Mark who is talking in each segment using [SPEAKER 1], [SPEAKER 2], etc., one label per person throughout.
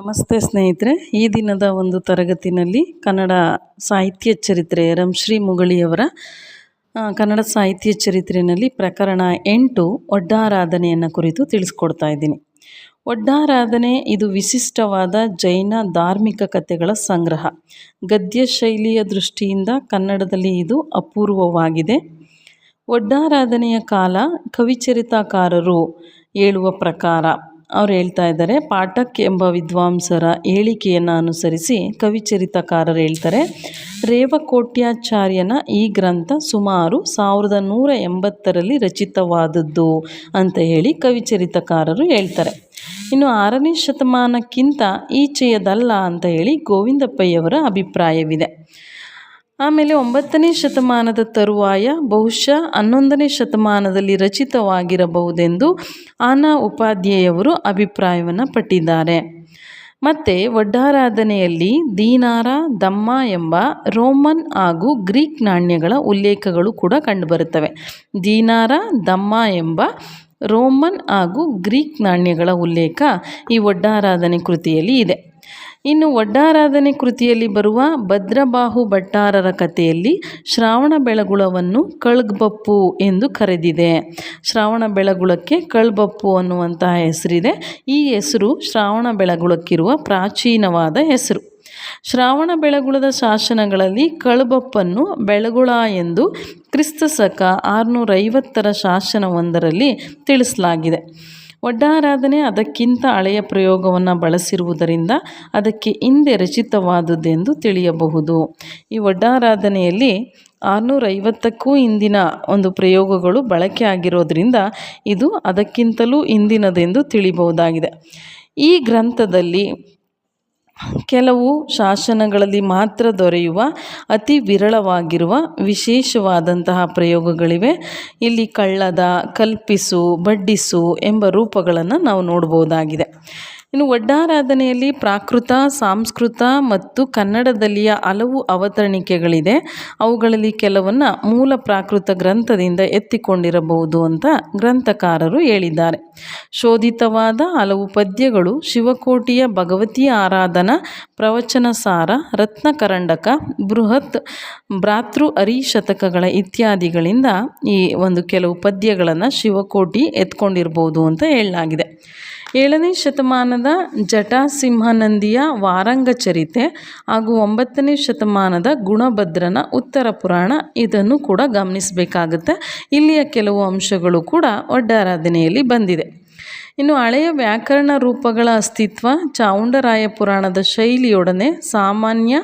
[SPEAKER 1] ನಮಸ್ತೆ ಸ್ನೇಹಿತರೆ, ಈ ದಿನದ ಒಂದು ತರಗತಿನಲ್ಲಿ ಕನ್ನಡ ಸಾಹಿತ್ಯ ಚರಿತ್ರೆ ರಂಶ್ರೀ ಮುಗಳಿಯವರ ಕನ್ನಡ ಸಾಹಿತ್ಯ ಚರಿತ್ರೆಯಲ್ಲಿ ಪ್ರಕರಣ ಎಂಟು ಒಡ್ಡಾರಾಧನೆಯನ್ನು ಕುರಿತು ತಿಳಿಸ್ಕೊಡ್ತಾ ಇದ್ದೀನಿ. ಒಡ್ಡಾರಾಧನೆ ಇದು ವಿಶಿಷ್ಟವಾದ ಜೈನ ಧಾರ್ಮಿಕ ಕಥೆಗಳ ಸಂಗ್ರಹ. ಗದ್ಯ ಶೈಲಿಯ ದೃಷ್ಟಿಯಿಂದ ಕನ್ನಡದಲ್ಲಿ ಇದು ಅಪೂರ್ವವಾಗಿದೆ. ಒಡ್ಡಾರಾಧನೆಯ ಕಾಲ ಕವಿಚರಿತಾಕಾರರು ಹೇಳುವ ಪ್ರಕಾರ ಅವ್ರು ಹೇಳ್ತಾ ಇದ್ದಾರೆ ಪಾಠಕ್ ಎಂಬ ವಿದ್ವಾಂಸರ ಹೇಳಿಕೆಯನ್ನು ಅನುಸರಿಸಿ ಕವಿಚರಿತಕಾರರು ಹೇಳ್ತಾರೆ, ರೇವಕೋಟ್ಯಾಚಾರ್ಯನ ಈ ಗ್ರಂಥ ಸುಮಾರು ಸಾವಿರದ ನೂರ ಎಂಬತ್ತರಲ್ಲಿ ರಚಿತವಾದದ್ದು ಅಂತ ಹೇಳಿ ಕವಿಚರಿತಕಾರರು ಹೇಳ್ತಾರೆ. ಇನ್ನು ಆರನೇ ಶತಮಾನಕ್ಕಿಂತ ಈಚೆಯದಲ್ಲ ಅಂತ ಹೇಳಿ ಗೋವಿಂದಪ್ಪಯ್ಯವರ ಅಭಿಪ್ರಾಯವಿದೆ. ಆಮೇಲೆ ಒಂಬತ್ತನೇ ಶತಮಾನದ ತರುವಾಯ ಬಹುಶಃ ಹನ್ನೊಂದನೇ ಶತಮಾನದಲ್ಲಿ ರಚಿತವಾಗಿರಬಹುದೆಂದು ಆನಾ ಉಪಾಧ್ಯಾಯವರು ಅಭಿಪ್ರಾಯವನ್ನು ಪಟ್ಟಿದ್ದಾರೆ. ಮತ್ತು ಒಡ್ಡಾರಾಧನೆಯಲ್ಲಿ ದೀನಾರ, ದಮ್ಮ ಎಂಬ ರೋಮನ್ ಹಾಗೂ ಗ್ರೀಕ್ ನಾಣ್ಯಗಳ ಉಲ್ಲೇಖಗಳು ಕೂಡ ಕಂಡುಬರುತ್ತವೆ. ದೀನಾರ, ದಮ್ಮ ಎಂಬ ರೋಮನ್ ಹಾಗೂ ಗ್ರೀಕ್ ನಾಣ್ಯಗಳ ಉಲ್ಲೇಖ ಈ ಒಡ್ಡಾರಾಧನೆ ಕೃತಿಯಲ್ಲಿ ಇದೆ. ಇನ್ನು ಒಡ್ಡಾರಾಧನೆ ಕೃತಿಯಲ್ಲಿ ಬರುವ ಭದ್ರಬಾಹು ಭಟ್ಟಾರರ ಕಥೆಯಲ್ಲಿ ಶ್ರಾವಣ ಬೆಳಗುಳವನ್ನು ಕಳ್ಗ್ಬಪ್ಪು ಎಂದು ಕರೆದಿದೆ. ಶ್ರಾವಣ ಬೆಳಗುಳಕ್ಕೆ ಕಳ್ಬಪ್ಪು ಅನ್ನುವಂತಹ ಹೆಸರಿದೆ. ಈ ಹೆಸರು ಶ್ರಾವಣ ಬೆಳಗುಳಕ್ಕಿರುವ ಪ್ರಾಚೀನವಾದ ಹೆಸರು. ಶ್ರಾವಣ ಬೆಳಗುಳದ ಶಾಸನಗಳಲ್ಲಿ ಕಳ್ಬಪ್ಪನ್ನು ಬೆಳಗುಳ ಎಂದು ಕ್ರಿಸ್ತ ಶಕ ಆರುನೂರೈವತ್ತರ ಶಾಸನವೊಂದರಲ್ಲಿ ತಿಳಿಸಲಾಗಿದೆ. ಒಡ್ಡಾರಾಧನೆ ಅದಕ್ಕಿಂತ ಹಳೆಯ ಪ್ರಯೋಗವನ್ನು ಬಳಸಿರುವುದರಿಂದ ಅದಕ್ಕೆ ಹಿಂದೆ ರಚಿತವಾದುದೆಂದು ತಿಳಿಯಬಹುದು. ಈ ಒಡ್ಡಾರಾಧನೆಯಲ್ಲಿ ಆರುನೂರೈವತ್ತಕ್ಕೂ ಹಿಂದಿನ ಒಂದು ಪ್ರಯೋಗಗಳು ಬಳಕೆ ಆಗಿರೋದ್ರಿಂದ ಇದು ಅದಕ್ಕಿಂತಲೂ ಹಿಂದಿನದೆಂದು ತಿಳಿಬಹುದಾಗಿದೆ. ಈ ಗ್ರಂಥದಲ್ಲಿ ಕೆಲವು ಶಾಸನಗಳಲ್ಲಿ ಮಾತ್ರ ದೊರೆಯುವ ಅತಿ ವಿರಳವಾಗಿರುವ ವಿಶೇಷವಾದಂತಹ ಪ್ರಯೋಗಗಳಿವೆ. ಇಲ್ಲಿ ಕಳ್ಳದ, ಕಲ್ಪಿಸು, ಬಡ್ಡಿಸು ಎಂಬ ರೂಪಗಳನ್ನು ನಾವು ನೋಡ್ಬೋದಾಗಿದೆ. ಇನ್ನು ಒಡ್ಡಾರಾಧನೆಯಲ್ಲಿ ಪ್ರಾಕೃತ, ಸಾಂಸ್ಕೃತ ಮತ್ತು ಕನ್ನಡದಲ್ಲಿಯ ಹಲವು ಅವತರಣಿಕೆಗಳಿದೆ. ಅವುಗಳಲ್ಲಿ ಕೆಲವನ್ನು ಮೂಲ ಪ್ರಾಕೃತ ಗ್ರಂಥದಿಂದ ಎತ್ತಿಕೊಂಡಿರಬಹುದು ಅಂತ ಗ್ರಂಥಕಾರರು ಹೇಳಿದ್ದಾರೆ. ಶೋಧಿತವಾದ ಹಲವು ಪದ್ಯಗಳು ಶಿವಕೋಟಿಯ ಭಗವತಿ ಆರಾಧನಾ ಪ್ರವಚನ ಸಾರ ರತ್ನಕರಂಡಕ, ಬೃಹತ್, ಭ್ರಾತೃ ಹರಿಶತಕಗಳ ಇತ್ಯಾದಿಗಳಿಂದ ಈ ಒಂದು ಕೆಲವು ಪದ್ಯಗಳನ್ನು ಶಿವಕೋಟಿ ಎತ್ಕೊಂಡಿರ್ಬೋದು ಅಂತ ಹೇಳಲಾಗಿದೆ. ಏಳನೇ ಶತಮಾನದ ಜಟಾಸಿಂಹನಂದಿಯ ವಾರಂಗ ಚರಿತೆ ಹಾಗೂ ಒಂಬತ್ತನೇ ಶತಮಾನದ ಗುಣಭದ್ರನ ಉತ್ತರ ಪುರಾಣ ಇದನ್ನು ಕೂಡ ಗಮನಿಸಬೇಕಾಗುತ್ತೆ. ಇಲ್ಲಿಯ ಕೆಲವು ಅಂಶಗಳು ಕೂಡ ಒಡ್ಡಾರಾಧನೆಯಲ್ಲಿ ಬಂದಿದೆ. ಇನ್ನು ಹಳೆಯ ವ್ಯಾಕರಣ ರೂಪಗಳ ಅಸ್ತಿತ್ವ ಚಾವುಂಡರಾಯ ಪುರಾಣದ ಶೈಲಿಯೊಡನೆ ಸಾಮಾನ್ಯ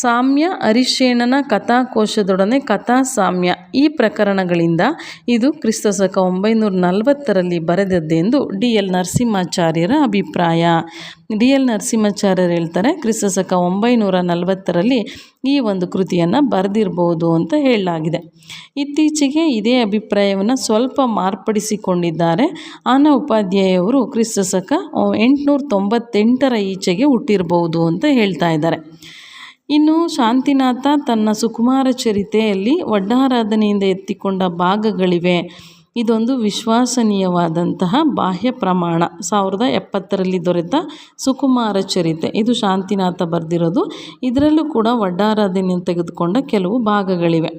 [SPEAKER 1] ಸಾಮ್ಯ ಅರಿಶೇಣನ ಕಥಾಕೋಶದೊಡನೆ ಕಥಾ ಸಾಮ್ಯ ಈ ಪ್ರಕರಣಗಳಿಂದ ಇದು ಕ್ರಿಸ್ತಶಕ ಒಂಬೈನೂರ ನಲವತ್ತರಲ್ಲಿ ಬರೆದದ್ದೆಂದು ಡಿ ಎಲ್ ನರಸಿಂಹಾಚಾರ್ಯರ ಅಭಿಪ್ರಾಯ. ಡಿ ಎಲ್ ನರಸಿಂಹಾಚಾರ್ಯರು ಹೇಳ್ತಾರೆ, ಕ್ರಿಸ್ತಶಕ ಒಂಬೈನೂರ ನಲವತ್ತರಲ್ಲಿ ಈ ಒಂದು ಕೃತಿಯನ್ನು ಬರೆದಿರಬಹುದು ಅಂತ ಹೇಳಲಾಗಿದೆ. ಇತ್ತೀಚೆಗೆ ಇದೇ ಅಭಿಪ್ರಾಯವನ್ನು ಸ್ವಲ್ಪ ಮಾರ್ಪಡಿಸಿಕೊಂಡಿದ್ದಾರೆ. ಆನ ಉಪಾಧ್ಯಾಯವರು ಕ್ರಿಸ್ತಶಕ ಎಂಟುನೂರ ತೊಂಬತ್ತೆಂಟರ ಈಚೆಗೆ ಹುಟ್ಟಿರಬಹುದು ಅಂತ ಹೇಳ್ತಾ ಇದ್ದಾರೆ. ಇನ್ನು ಶಾಂತಿನಾಥ ತನ್ನ ಸುಕುಮಾರ ಚರಿತೆಯಲ್ಲಿ ವಡ್ಡಾರಾಧನೆಯಿಂದ ಎತ್ತಿಕೊಂಡ ಭಾಗಗಳಿವೆ. ಇದೊಂದು ವಿಶ್ವಾಸನೀಯವಾದಂತಹ ಬಾಹ್ಯ ಪ್ರಮಾಣ. ಸಾವಿರದ ಎಪ್ಪತ್ತರಲ್ಲಿ ದೊರೆತ ಸುಕುಮಾರ ಚರಿತೆ. ಇದು ಶಾಂತಿನಾಥ ಬರೆದಿರೋದು. ಇದರಲ್ಲೂ ಕೂಡ ವಡ್ಡಾರಾಧನೆಯನ್ನು ತೆಗೆದುಕೊಂಡ ಕೆಲವು ಭಾಗಗಳಿವೆ.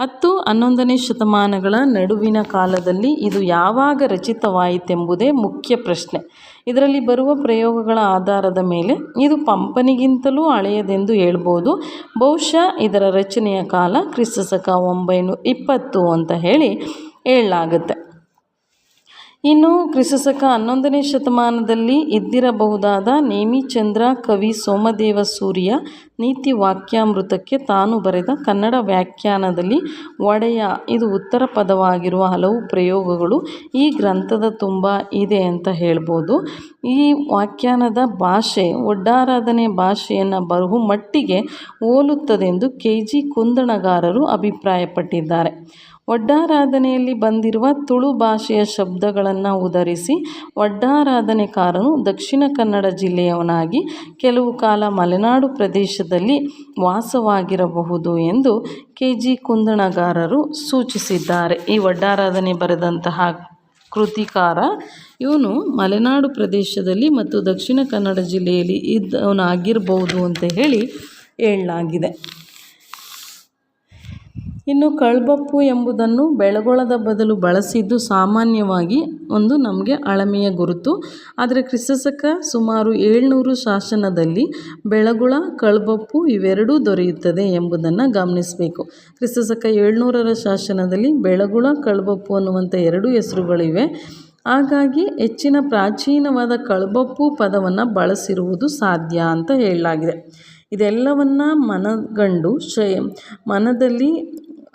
[SPEAKER 1] ಹತ್ತು ಹನ್ನೊಂದನೇ ಶತಮಾನಗಳ ನಡುವಿನ ಕಾಲದಲ್ಲಿ ಇದು ಯಾವಾಗ ರಚಿತವಾಯಿತೆಂಬುದೇ ಮುಖ್ಯ ಪ್ರಶ್ನೆ. ಇದರಲ್ಲಿ ಬರುವ ಪ್ರಯೋಗಗಳ ಆಧಾರದ ಮೇಲೆ ಇದು ಪಂಪನಿಗಿಂತಲೂ ಹಳೆಯದೆಂದು ಹೇಳ್ಬೋದು. ಬಹುಶಃ ಇದರ ರಚನೆಯ ಕಾಲ ಕ್ರಿಸ್ತಶಕ ಒಂಬೈನೂರ ಇಪ್ಪತ್ತು ಅಂತ ಹೇಳಿ ಹೇಳಲಾಗುತ್ತೆ. ಇನ್ನು ಕ್ರಿಸ್ತಶಕ ಹನ್ನೊಂದನೇ ಶತಮಾನದಲ್ಲಿ ಇದ್ದಿರಬಹುದಾದ ನೇಮಿಚಂದ್ರ ಕವಿ ಸೋಮದೇವ ಸೂರ್ಯ ನೀತಿ ವಾಕ್ಯಾಮೃತಕ್ಕೆ ತಾನು ಬರೆದ ಕನ್ನಡ ವ್ಯಾಖ್ಯಾನದಲ್ಲಿ ಒಡೆಯ, ಇದು ಉತ್ತರ ಪದವಾಗಿರುವ ಹಲವು ಪ್ರಯೋಗಗಳು ಈ ಗ್ರಂಥದ ತುಂಬ ಇದೆ ಅಂತ ಹೇಳ್ಬೋದು. ಈ ವ್ಯಾಖ್ಯಾನದ ಭಾಷೆ ಒಡ್ಡಾರಾಧನೆ ಭಾಷೆಯನ್ನು ಬಹುಮಟ್ಟಿಗೆ ಹೋಲುತ್ತದೆಂದು ಕೆ ಜಿ ಕುಂದಣಗಾರರು ಅಭಿಪ್ರಾಯಪಟ್ಟಿದ್ದಾರೆ. ಒಡ್ಡಾರಾಧನೆಯಲ್ಲಿ ಬಂದಿರುವ ತುಳು ಭಾಷೆಯ ಶಬ್ದಗಳನ್ನು ಉದರಿಸಿ ಒಡ್ಡಾರಾಧನೆಕಾರನು ದಕ್ಷಿಣ ಕನ್ನಡ ಜಿಲ್ಲೆಯವನಾಗಿ ಕೆಲವು ಕಾಲ ಮಲೆನಾಡು ಪ್ರದೇಶದಲ್ಲಿ ವಾಸವಾಗಿರಬಹುದು ಎಂದು ಕೆ ಜಿ ಕುಂದಣಗಾರರು ಸೂಚಿಸಿದ್ದಾರೆ. ಈ ಒಡ್ಡಾರಾಧನೆ ಬರೆದಂತಹ ಕೃತಿಕಾರ. ಇವನು ಮಲೆನಾಡು ಪ್ರದೇಶದಲ್ಲಿ ಮತ್ತು ದಕ್ಷಿಣ ಕನ್ನಡ ಜಿಲ್ಲೆಯಲ್ಲಿ ಇದ್ದವನಾಗಿರ್ಬೋದು ಅಂತ ಹೇಳಿ ಹೇಳಲಾಗಿದೆ. ಇನ್ನು ಕಳ್ಬಪ್ಪು ಎಂಬುದನ್ನು ಬೆಳಗೊಳದ ಬದಲು ಬಳಸಿದ್ದು ಸಾಮಾನ್ಯವಾಗಿ ಒಂದು ನಮಗೆ ಅಳಮೆಯ ಗುರುತು. ಆದರೆ ಕ್ರಿಸ್ತಶಕ ಸುಮಾರು ಏಳ್ನೂರು ಶಾಸನದಲ್ಲಿ ಬೆಳಗುಳ, ಕಳ್ಬಪ್ಪು ಇವೆರಡೂ ದೊರೆಯುತ್ತದೆ ಎಂಬುದನ್ನು ಗಮನಿಸಬೇಕು. ಕ್ರಿಸ್ತಶಕ ಏಳ್ನೂರರ ಶಾಸನದಲ್ಲಿ ಬೆಳಗುಳ, ಕಳ್ಬಪ್ಪು ಅನ್ನುವಂಥ ಎರಡು ಹೆಸರುಗಳಿವೆ. ಹಾಗಾಗಿ ಹೆಚ್ಚಿನ ಪ್ರಾಚೀನವಾದ ಕಳ್ಬಪ್ಪು ಪದವನ್ನು ಬಳಸಿರುವುದು ಸಾಧ್ಯ ಅಂತ ಹೇಳಲಾಗಿದೆ. ಇದೆಲ್ಲವನ್ನು ಮನಗಂಡು ಶ ಮನದಲ್ಲಿ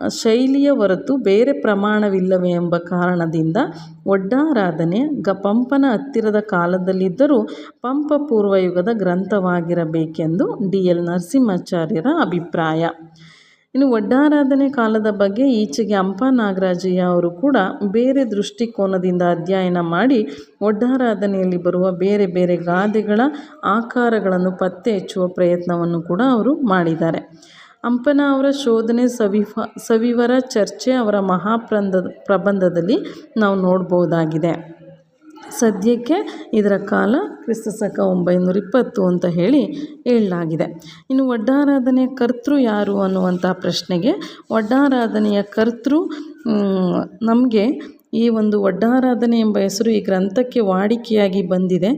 [SPEAKER 1] ಶೈಲಿಯ ಹೊರತು ಬೇರೆ ಪ್ರಮಾಣವಿಲ್ಲವೇ ಎಂಬ ಕಾರಣದಿಂದ ಒಡ್ಡಾರಾಧನೆ ಗ ಪಂಪನ ಹತ್ತಿರದ ಕಾಲದಲ್ಲಿದ್ದರೂ ಪಂಪ ಪೂರ್ವಯುಗದ ಗ್ರಂಥವಾಗಿರಬೇಕೆಂದು ಡಿ ಎಲ್ ನರಸಿಂಹಾಚಾರ್ಯರ ಅಭಿಪ್ರಾಯ. ಇನ್ನು ಒಡ್ಡಾರಾಧನೆ ಕಾಲದ ಬಗ್ಗೆ ಈಚೆಗೆ ಅಂಪ ನಾಗರಾಜಯ್ಯ ಅವರು ಕೂಡ ಬೇರೆ ದೃಷ್ಟಿಕೋನದಿಂದ ಅಧ್ಯಯನ ಮಾಡಿ ಒಡ್ಡಾರಾಧನೆಯಲ್ಲಿ ಬರುವ ಬೇರೆ ಬೇರೆ ಗಾದೆಗಳ ಆಕಾರಗಳನ್ನು ಪತ್ತೆ ಹಚ್ಚುವ ಪ್ರಯತ್ನವನ್ನು ಕೂಡ ಅವರು ಮಾಡಿದ್ದಾರೆ. ಹಂಪನ ಅವರ ಶೋಧನೆ ಸವಿಫ, ಸವಿವರ ಚರ್ಚೆ ಅವರ ಮಹಾಪ್ರಂದ, ಪ್ರಬಂಧದಲ್ಲಿ ನಾವು ನೋಡ್ಬೋದಾಗಿದೆ. ಸದ್ಯಕ್ಕೆ ಇದರ ಕಾಲ ಕ್ರಿಸ್ತಶಕ ಒಂಬೈನೂರ ಇಪ್ಪತ್ತು ಅಂತ ಹೇಳಿ ಹೇಳಲಾಗಿದೆ. ಇನ್ನು ಒಡ್ಡಾರಾಧನೆಯ ಕರ್ತೃ ಯಾರು ಅನ್ನುವಂಥ ಪ್ರಶ್ನೆಗೆ ಒಡ್ಡಾರಾಧನೆಯ ಕರ್ತೃ ನಮಗೆ ಈ ಒಂದು ಒಡ್ಡಾರಾಧನೆ ಎಂಬ ಹೆಸರು ಈ ಗ್ರಂಥಕ್ಕೆ ವಾಡಿಕೆಯಾಗಿ ಬಂದಿದೆ.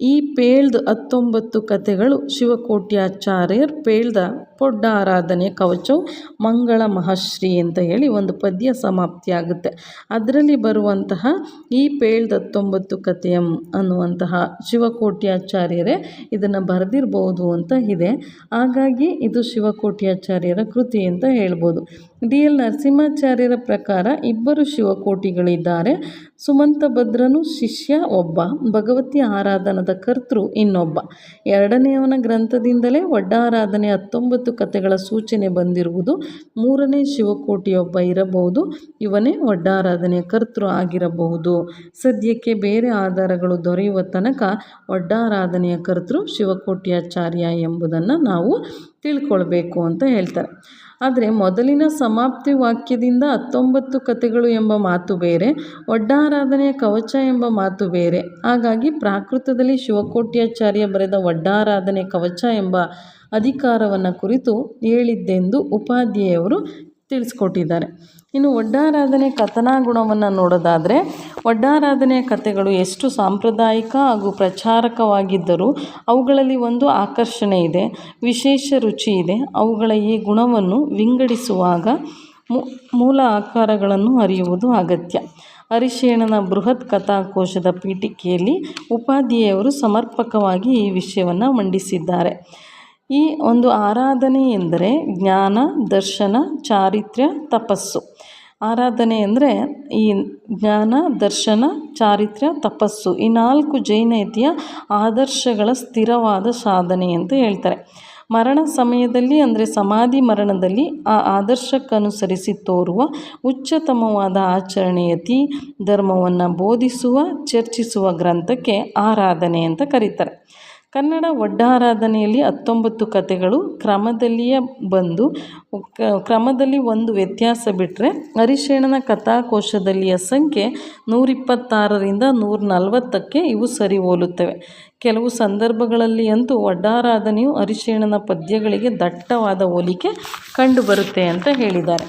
[SPEAKER 1] ಈ ಪೇಳ್ದ ಹತ್ತೊಂಬತ್ತು ಕಥೆಗಳು ಶಿವಕೋಟ್ಯಾಚಾರ್ಯರ್ ಪೇಳ್ದ ಪೊಡ್ಡಾರಾಧನೆ ಕವಚವು ಮಂಗಳ ಮಹಾಶ್ರೀ ಅಂತ ಹೇಳಿ ಒಂದು ಪದ್ಯ ಸಮಾಪ್ತಿಯಾಗುತ್ತೆ. ಅದರಲ್ಲಿ ಬರುವಂತಹ ಈ ಪೇಳ್ದ ಹತ್ತೊಂಬತ್ತು ಕಥೆಯಂ ಅನ್ನುವಂತಹ ಶಿವಕೋಟ್ಯಾಚಾರ್ಯರೇ ಇದನ್ನು ಬರೆದಿರ್ಬೋದು ಅಂತ ಇದೆ. ಹಾಗಾಗಿ ಇದು ಶಿವಕೋಟ್ಯಾಚಾರ್ಯರ ಕೃತಿ ಅಂತ ಹೇಳ್ಬೋದು. ಡಿ ಎಲ್ ನರಸಿಂಹಾಚಾರ್ಯರ ಪ್ರಕಾರ ಇಬ್ಬರು ಶಿವಕೋಟಿಗಳಿದ್ದಾರೆ. ಸುಮಂತ ಭದ್ರನು ಶಿಷ್ಯ ಒಬ್ಬ, ಭಗವತಿ ಆರಾಧನದ ಕರ್ತೃ ಇನ್ನೊಬ್ಬ. ಎರಡನೆಯವನ ಗ್ರಂಥದಿಂದಲೇ ಒಡ್ಡಾರಾಧನೆ ಹತ್ತೊಂಬತ್ತು ಕಥೆಗಳ ಸೂಚನೆ ಬಂದಿರುವುದು ಮೂರನೇ ಶಿವಕೋಟಿಯೊಬ್ಬ ಇರಬಹುದು, ಇವನೇ ಒಡ್ಡಾರಾಧನೆಯ ಕರ್ತೃ ಆಗಿರಬಹುದು. ಸದ್ಯಕ್ಕೆ ಬೇರೆ ಆಧಾರಗಳು ದೊರೆಯುವ ತನಕ ಒಡ್ಡಾರಾಧನೆಯ ಕರ್ತೃ ಶಿವಕೋಟಿಯಾಚಾರ್ಯ ಎಂಬುದನ್ನು ನಾವು ತಿಳ್ಕೊಳ್ಬೇಕು ಅಂತ ಹೇಳ್ತಾರೆ. ಆದರೆ ಮೊದಲಿನ ಸಮಾಪ್ತಿ ವಾಕ್ಯದಿಂದ ಹತ್ತೊಂಬತ್ತು ಕಥೆಗಳು ಎಂಬ ಮಾತು ಬೇರೆ ಒಡ್ಡಾರಾಧನೆಯ ಕವಚ ಎಂಬ ಮಾತು ಬೇರೆ. ಹಾಗಾಗಿ ಪ್ರಾಕೃತದಲ್ಲಿ ಶಿವಕೋಟ್ಯಾಚಾರ್ಯ ಬರೆದ ಒಡ್ಡಾರಾಧನೆ ಕವಚ ಎಂಬ ಅಧಿಕಾರವನ್ನು ಕುರಿತು ಹೇಳಿದ್ದೆಂದು ಉಪಾಧ್ಯಾಯವರು ತಿಳಿಸ್ಕೊಟ್ಟಿದ್ದಾರೆ. ಇನ್ನು ಒಡ್ಡಾರಾಧನೆ ಕಥನಾಗುಣವನ್ನು ನೋಡೋದಾದರೆ ಒಡ್ಡಾರಾಧನೆಯ ಕಥೆಗಳು ಎಷ್ಟು ಸಾಂಪ್ರದಾಯಿಕ ಹಾಗೂ ಪ್ರಚಾರಕವಾಗಿದ್ದರೂ ಅವುಗಳಲ್ಲಿ ಒಂದು ಆಕರ್ಷಣೆ ಇದೆ, ವಿಶೇಷ ರುಚಿ ಇದೆ. ಅವುಗಳ ಈ ಗುಣವನ್ನು ವಿಂಗಡಿಸುವಾಗ ಮೂಲ ಆಕಾರಗಳನ್ನು ಅರಿಯುವುದು ಅಗತ್ಯ. ಹರಿಶೇಣನ ಬೃಹತ್ ಕಥಾಕೋಶದ ಪೀಠಿಕೆಯಲ್ಲಿ ಉಪಾಧ್ಯಾಯವರು ಸಮರ್ಪಕವಾಗಿ ಈ ವಿಷಯವನ್ನು ಮಂಡಿಸಿದ್ದಾರೆ. ಈ ಒಂದು ಆರಾಧನೆ ಎಂದರೆ ಜ್ಞಾನ, ದರ್ಶನ, ಚಾರಿತ್ರ್ಯ, ತಪಸ್ಸು. ಆರಾಧನೆ ಅಂದರೆ ಈ ಜ್ಞಾನ, ದರ್ಶನ, ಚಾರಿತ್ರ್ಯ, ತಪಸ್ಸು. ಈ ನಾಲ್ಕು ಜೈನತೆಯ ಆದರ್ಶಗಳ ಸ್ಥಿರವಾದ ಸಾಧನೆ ಅಂತ ಹೇಳ್ತಾರೆ. ಮರಣ ಸಮಯದಲ್ಲಿ ಅಂದರೆ ಸಮಾಧಿ ಮರಣದಲ್ಲಿ ಆ ಆದರ್ಶಕ್ಕನುಸರಿಸಿ ತೋರುವ ಉಚ್ಚತಮವಾದ ಆಚರಣೆಯತಿ, ಧರ್ಮವನ್ನು ಬೋಧಿಸುವ, ಚರ್ಚಿಸುವ ಗ್ರಂಥಕ್ಕೆ ಆರಾಧನೆ ಅಂತ ಕರೀತಾರೆ. ಕನ್ನಡ ಒಡ್ಡಾರಾಧನೆಯಲ್ಲಿ ಹತ್ತೊಂಬತ್ತು ಕಥೆಗಳು ಕ್ರಮದಲ್ಲಿಯೇ ಬಂದು ಕ್ರಮದಲ್ಲಿ ಒಂದು ವ್ಯತ್ಯಾಸ ಬಿಟ್ಟರೆ ಹರಿಶೇಣನ ಕಥಾಕೋಶದಲ್ಲಿಯ ಸಂಖ್ಯೆ ನೂರಿಪ್ಪತ್ತಾರರಿಂದ ನೂರ ನಲವತ್ತಕ್ಕೆ ಇವು ಸರಿ ಹೋಲುತ್ತವೆ. ಕೆಲವು ಸಂದರ್ಭಗಳಲ್ಲಿ ಅಂತೂ ಒಡ್ಡಾರಾಧನೆಯು ಹರಿಶೇಣನ ಪದ್ಯಗಳಿಗೆ ದಟ್ಟವಾದ ಹೋಲಿಕೆ ಕಂಡುಬರುತ್ತೆ ಅಂತ ಹೇಳಿದ್ದಾರೆ.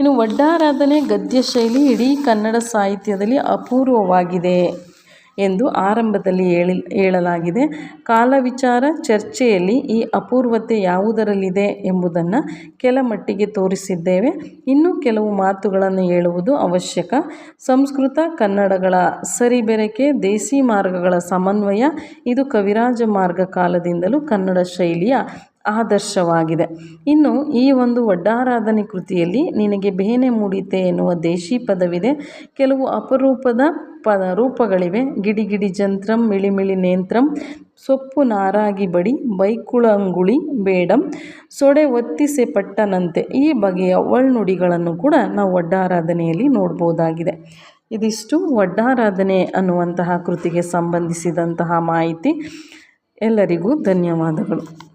[SPEAKER 1] ಇನ್ನು ಒಡ್ಡಾರಾಧನೆ ಗದ್ಯ ಶೈಲಿ ಇಡೀ ಕನ್ನಡ ಸಾಹಿತ್ಯದಲ್ಲಿ ಅಪೂರ್ವವಾಗಿದೆ. ಎಂದು ಆರಂಭದಲ್ಲಿ ಹೇಳಿ ಹೇಳಲಾಗಿದೆ. ಕಾಲ ವಿಚಾರ ಚರ್ಚೆಯಲ್ಲಿ ಈ ಅಪೂರ್ವತೆ ಯಾವುದರಲ್ಲಿದೆ ಎಂಬುದನ್ನು ಕೆಲ ಮಟ್ಟಿಗೆ ತೋರಿಸಿದ್ದೇವೆ. ಇನ್ನೂ ಕೆಲವು ಮಾತುಗಳನ್ನು ಹೇಳುವುದು ಅವಶ್ಯಕ. ಸಂಸ್ಕೃತ ಕನ್ನಡಗಳ ಸರಿಬೆರಕೆ, ದೇಸಿ ಮಾರ್ಗಗಳ ಸಮನ್ವಯ, ಇದು ಕವಿರಾಜ ಮಾರ್ಗ ಕಾಲದಿಂದಲೂ ಕನ್ನಡ ಶೈಲಿಯ ಆದರ್ಶವಾಗಿದೆ. ಇನ್ನು ಈ ಒಂದು ಒಡ್ಡಾರಾಧನೆ ಕೃತಿಯಲ್ಲಿ ನಿನಗೆ ಬೇನೆ ಮೂಡಿತೆ ಎನ್ನುವ ದೇಶಿ ಪದವಿದೆ. ಕೆಲವು ಅಪರೂಪದ ಪದ ರೂಪಗಳಿವೆ. ಗಿಡಿಗಿಡಿ ಜಂತ್ರಂ ಮಿಳಿಮಿಳಿ ನೇಂತ್ರಂ, ಸೊಪ್ಪು ನಾರಾಗಿ ಬಡಿ ಬೈಕುಳಂಗುಳಿ ಬೇಡಂ, ಸೊಡೆ ಒತ್ತಿಸೆ ಪಟ್ಟನಂತೆ. ಈ ಬಗೆಯ ಒಳ್ನುಡಿಗಳನ್ನು ಕೂಡ ನಾವು ಒಡ್ಡಾರಾಧನೆಯಲ್ಲಿ ನೋಡ್ಬೋದಾಗಿದೆ. ಇದಿಷ್ಟು ಒಡ್ಡಾರಾಧನೆ ಅನ್ನುವಂತಹ ಕೃತಿಗೆ ಸಂಬಂಧಿಸಿದಂತಹ ಮಾಹಿತಿ. ಎಲ್ಲರಿಗೂ ಧನ್ಯವಾದಗಳು.